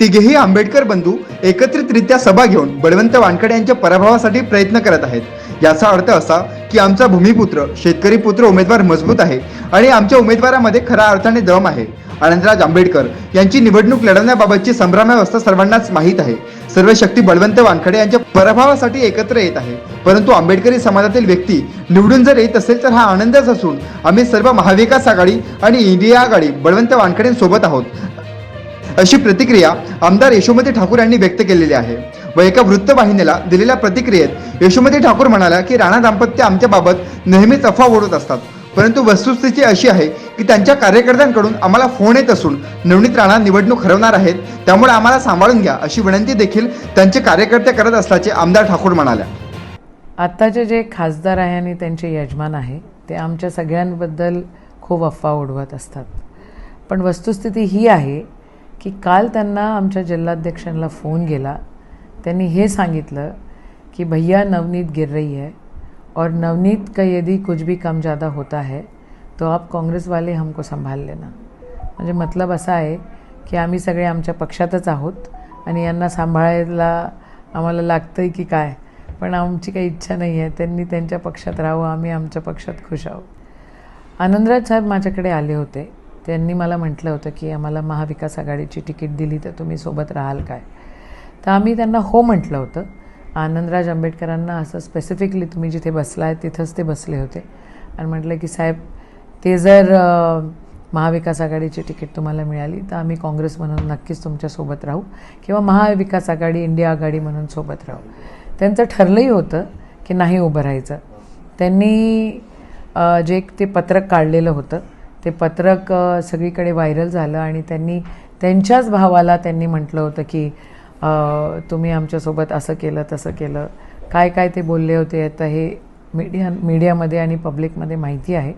तिघेही आंबेडकर बंधू एकत्रितरित्या सभा घेऊन बळवंत वानखडे यांच्या पराभवासाठी प्रयत्न करत आहेत. याचा अर्थ असा की आमचा भूमिपुत्र शेतकरी पुत्र उमेदवार मजबूत आहे आणि आमच्या उमेदवारामध्ये खऱ्या अर्थाने दम आहे. आनंदराज आंबेडकर यांची निवडणूक लढवण्याबाबतची संभ्रमावस्था सर्वांनाच माहीत आहे. सर्व शक्ती बळवंत वानखडे यांच्या पराभवासाठी एकत्र येत आहे. परंतु आंबेडकरी समाजातील व्यक्ती निवडून जर येत असेल तर हा आनंदच असून आम्ही सर्व महाविकास आघाडी आणि इंडिया आघाडी बळवंत वानखडेंसोबत आहोत. अशी प्रतिक्रिया आमदार यशोमती ठाकूर यांनी व्यक्त केलेली आहे. व एका वृत्तवाहिनीला दिलेल्या प्रतिक्रियेत यशोमती ठाकूर म्हणाल्या की राणा दाम्पत्य आमच्याबाबत नेहमीच अफवा ओढत असतात. परंतु वस्तुस्थिती अशी आहे की त्यांच्या कार्यकर्त्यांकडून आम्हाला फोन येत असून नवनीत राणा निवडणूक हरवणार आहेत. त्यामुळे आम्हाला सांभाळून घ्या अशी विनंती देखील त्यांचे कार्यकर्ते करत असल्याचे आमदार ठाकूर म्हणाल्या. आत्ताचे जे खासदार आहे आणि त्यांचे यजमान आहे ते आमच्या सगळ्यांबद्दल खूप अफवा उडवत असतात. पण वस्तुस्थिती ही आहे की काल त्यांना आमच्या जिल्हाध्यक्षांना फोन गेला त्यांनी हे सांगितलं कि भैया नवनीत गिर रही है और नवनीत का यदि कुछ भी कम ज़्यादा होता है तो आप काँग्रेस वाले हमको संभाल लेना. म्हणजे मतलब असा आहे की आम्ही सगळे आमच्या पक्षातच आहोत आणि यांना सांभाळायला आम्हाला लागतं आहे की काय पण आमची काही इच्छा नाही आहे त्यांनी त्यांच्या पक्षात राहावं आम्ही आमच्या पक्षात खुश आहोत. आनंदराज साहेब माझ्याकडे आले होते. त्यांनी मला म्हटलं होतं की आम्हाला महाविकास आघाडीची तिकीट दिली तर तुम्ही सोबत राहाल काय? तर आम्ही त्यांना हो म्हटलं होतं. आनंदराज आंबेडकरांना असं स्पेसिफिकली तुम्ही जिथे बसला आहे तिथंच ते बसले होते. आणि म्हटलं की साहेब ते जर महाविकास आघाडीची तिकीट तुम्हाला मिळाली तर आम्ही काँग्रेस म्हणून नक्कीच तुमच्यासोबत राहू किंवा महाविकास आघाडी इंडिया आघाडी म्हणून सोबत राहू. त्यांचं ठरलंही होतं की नाही उभं राहायचं. त्यांनी जे एक ते पत्रक काढलेलं होतं. ते पत्रक सगळीकडे व्हायरल झालं आणि त्यांनी त्यांच्याच भावाला त्यांनी म्हटलं होतं की तुम्ही आमच्यासोबत असं केलं तसं केलं. काय काय ते बोलले होते आता हे मीडिया मीडियामध्ये आणि पब्लिकमध्ये माहिती आहे.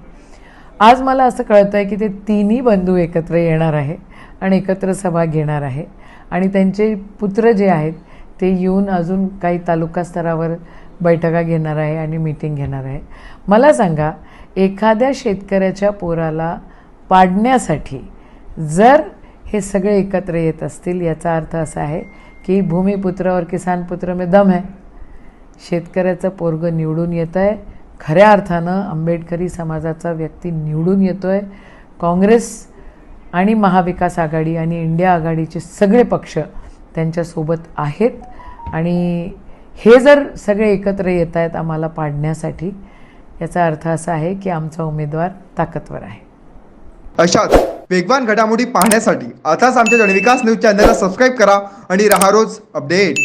आज मला असं कळतं आहे की ते तिन्ही बंधू एकत्र येणार आहे आणि एकत्र सभा घेणार आहे. आणि त्यांचे पुत्र जे आहेत ते येऊन अजून काही तालुका स्तरावर बैठका घेणार आहे आणि मीटिंग घेणार आहे. मला सांगा एखाद्या शेतकऱ्याच्या पोराला पाडण्यासाठी जर हे सगळे एकत्र येत असतील याचा अर्थ असा आहे की भूमिपुत्र और किसान पुत्र दम आहे शेतकऱ्याचं पोरगं निवडून येत आहे खऱ्या अर्थानं आंबेडकरी समाजाचा व्यक्ती निवडून येतो आहे काँग्रेस आणि महाविकास आघाडी आणि इंडिया आघाडीचे सगळे पक्ष त्यांच्यासोबत आहेत. आणि हे जर सगळे एकत्र येत आहेत आम्हाला पाडण्यासाठी याचा अर्थ असा आहे की आमचा उमेदवार ताकदवर आहे. अशाच वेगवान घडामोडी पाहण्यासाठी आताच आमच्या जनविकास न्यूज चॅनलला सबस्क्राईब करा आणि रहा रोज अपडेट.